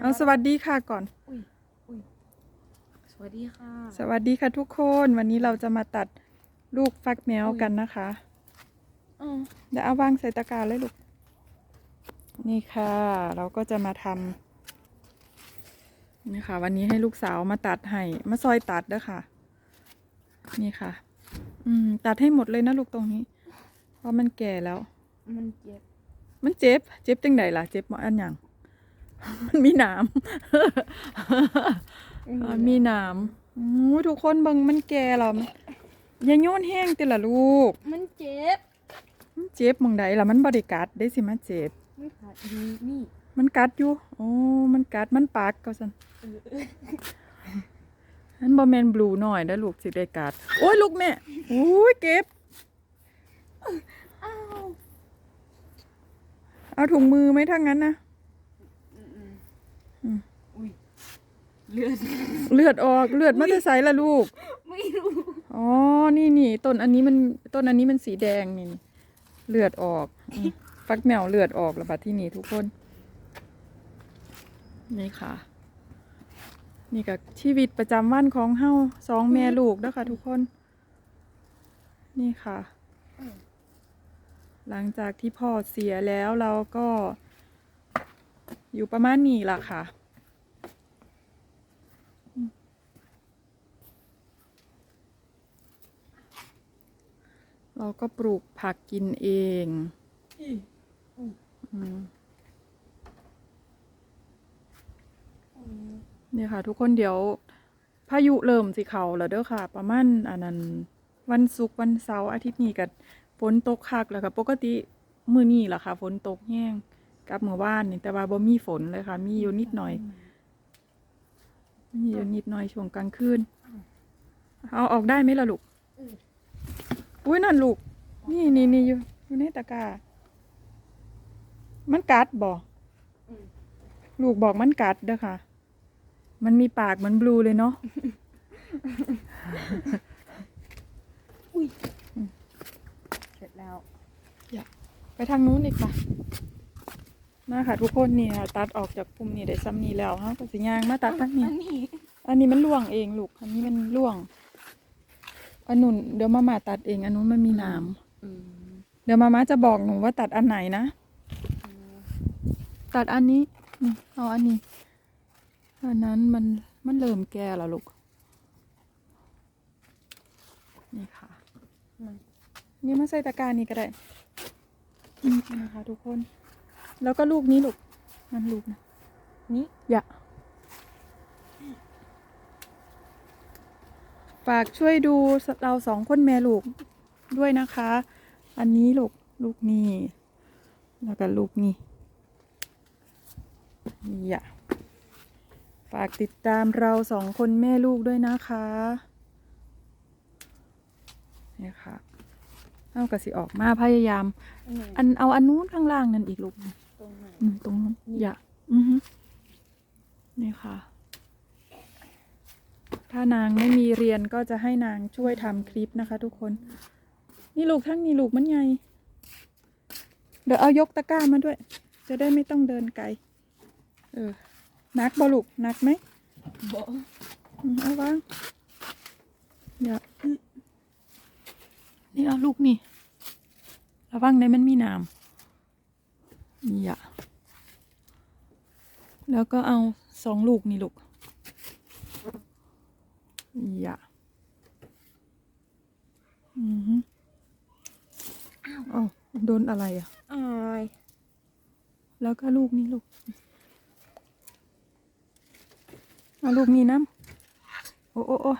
เอาสวัสดีค่ะก่อนอุ้ยอุ้ยสวัสดีค่ะ สวัสดีค่ะทุกคน วันนี้เราจะมาตัดลูกฟักแมวกันนะคะอืมเดี๋ยวเอาวางใส่ตะกร้าเลยลูก นี่ค่ะ เราก็จะมาทำนี่ค่ะ วันนี้ให้ลูกสาวมาตัดให้ มาซอยตัดเด้อค่ะ นี่ค่ะ อืม ตัดให้หมดเลยนะลูกตรงนี้ เพราะมันแก่แล้ว มันเจ็บ มันเจ็บ เจ็บจังไดล่ะ เจ็บมาอันหยัง มันมีหนามอ่ามีหนามโอ้ยทุกคนเบิ่งมันแก่แล้วมันอย่าโยนแห้งติละลูก มันเจ็บ มันเจ็บหมองใดล่ะมันบริกัดได้สิมาเจ็บไม่ขาดดีนี่ มันกัดอยู่ โอ้ มันกัด มันปากก็สันเออเอออันบอแมนบลูหน่อยได้อลูกสิได้กัด โอ้ยลูกแม่โอ้ยเก็บอ้าวเอาถุงมือไหมถ้างั้นนะ อืมอืม อืม อุ้ย เลือดเลือดออกเลือดมันจะใสละลูก ไม่รู้อ๋อ นี่นี่ต้นอันนี้มันต้นอันนี้มันสีแดงนี่นี่เลือดออกอืมฟักแมวเลือดออกแล้วบัดที่นี่ทุกคน นี่ค่ะ นี่ก็ชีวิตประจำวันของเฮาสองแม่ลูกเด้อค่ะทุกคน นี่ค่ะ หลังจากที่พ่อเสียแล้วเราก็ อยู่ประมาณนี้ล่ะค่ะ เราก็ปลูกผักกินเองอเนี่ยค่ะ ทุกคนเดี๋ยวพายุเริ่มสิเขาแล้วเด้อค่ะ ประมาณอันนั้นวันศุกร์วันเสาร์อาทิตย์นี้กับฝนตกคักแล้วค่ะ ปกติมื้อนี้ล่ะค่ะฝนตกแห้งกับเมื่อวานนี่แต่ว่าบ่มีฝนเลยค่ะ มีอยู่นิดหน่อย มีอยู่นิดหน่อยช่วงกลางคืนเอาออกได้ไหมล่ะลูก อุ้ยนั่นลูก นี่นี่นี่อยู่อยู่ในตะกร้ามันกัดบ่อืมลูกบอกมันกัดเด้อค่ะ มันมีปากเหมือนบลูเลยเนาะอุ้ยเสร็จแล้วไปทางนู้นอีกป่ะมาค่ะทุกคนนี่ค่ะตัดออกจากปุ่มนี่ได้ซ้ำนี้แล้วฮะก็สิย่างมาตัดทั้งนี้อันนี้อันนี้มันล่วงเองลูก อันนี้มันล่วง อันนู้นเดี๋ยวมามาตัดเองอันนู้นมันมีหนามอืมเดี๋ยวมามาจะบอกหนูว่าตัดอันไหนนะ ตัดอันนี้นี่เอาอันนี้ อันนั้นมันมันเริ่มแก่แล้วลูก นี่ค่ะมันนี่มาใส่ตะกร้านี่ก็ได้นี่นะคะทุกคน แล้วก็ลูกนี้ลูกนั่นลูกนะ นี่ อย่า ฝากช่วยดูเราสองคนแม่ลูกด้วยนะคะ อันนี้ลูกลูกนี่แล้วก็ลูกนี่อย่าฝากติดตามเราสองคนแม่ลูกด้วยนะคะเนี่ยค่ะเอากระสิออกมาพยายามอันไหนอันเอาอันนู้นข้างล่างนั่นอีกลูกตรงไหนอืมตรงนู้นอย่าอือฮึนี่ค่ะ ถ้านางไม่มีเรียนก็จะให้นางช่วยทำคลิปนะคะ ทุกคน นี่ลูกทั้งนี่ลูกมันใหญ่เดี๋ยวเอายกตะกร้ามาด้วย จะได้ไม่ต้องเดินไกล เออนักบ่ลูกนักไหมบอเอาวางอย่านี่เอาลูกนี่ระวังในมันมีน้ำอย่าแล้วก็เอาสองลูกนี่ลูก อย่าอือฮึอ้าวโดนอะไรอะ อายแล้วก็ลูกนี้ลูกเอาลูกนี้น้ำโอ้โอ้โอ้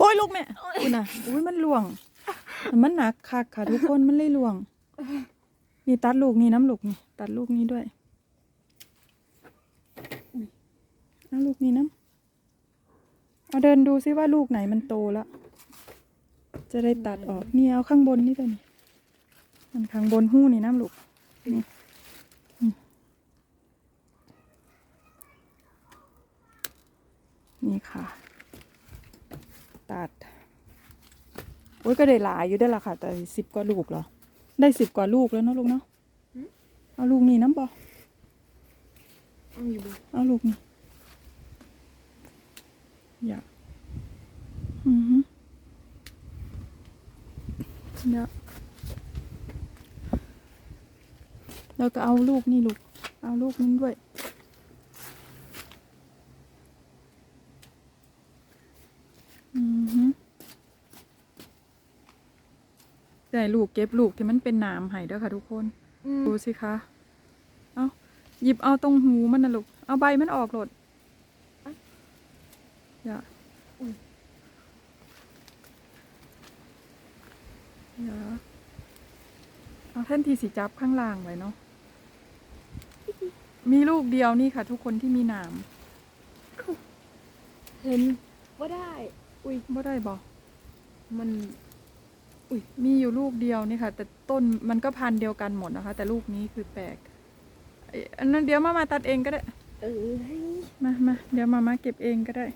โอ้ยลูกแม่คุณน่ะอุ้ยมันหลวง มันหนักคักค่ะทุกคนมันเลยหลวง นี่ตัดลูกนี้น้ำลูกนี่ตัดลูกนี้ด้วยเอาลูกนี้น้ำ เอาเดินดูซิว่าลูกไหนมันโตแล้ว จะได้ตัดออกนี่เอาข้างบนนี่ตัวนี้มันข้างบนหู้นี่น้ำลูกนี่นี่ค่ะ ตัดโอ้ยก็ได้หลายอยู่ได้อละค่ะ แต่สิบกว่าลูกเหรอ ได้สิบกว่าลูกแล้วเนาะลูกเนาะเอาลูกนี้น้ำบอเอาอยู่บ่เอาลูกนี่ อย่าอือฮึเดี๋ยวแล้วก็เอาลูกนี่ลูก เอาลูกนี้ด้วย อือฮึแต่ลูกเก็บลูกที่มันเป็นหนามให้เด้อค่ะทุกคนอืมดูสิคะ เอาหยิบเอาตรงหูมันนะลูก เอาใบมันออกโหลด อย่าอย่าเอาแท่นทีสีจับข้างล่างไว้เนาะ มีลูกเดียวนี่ค่ะ ทุกคนที่มีหนามเห็นว่าได้ อุ้ยบ่ได้บอกมัน อุ้ยมีอยู่ลูกเดียวนี่ค่ะ แต่ต้นมันก็พันธุ์เดียวกันหมดนะคะ แต่ลูกนี้คือแปลกไอ้อันนั้นเดี๋ยวมามาตัดเองก็ได้ เออให้มามาเดี๋ยวมามาเก็บเองก็ได้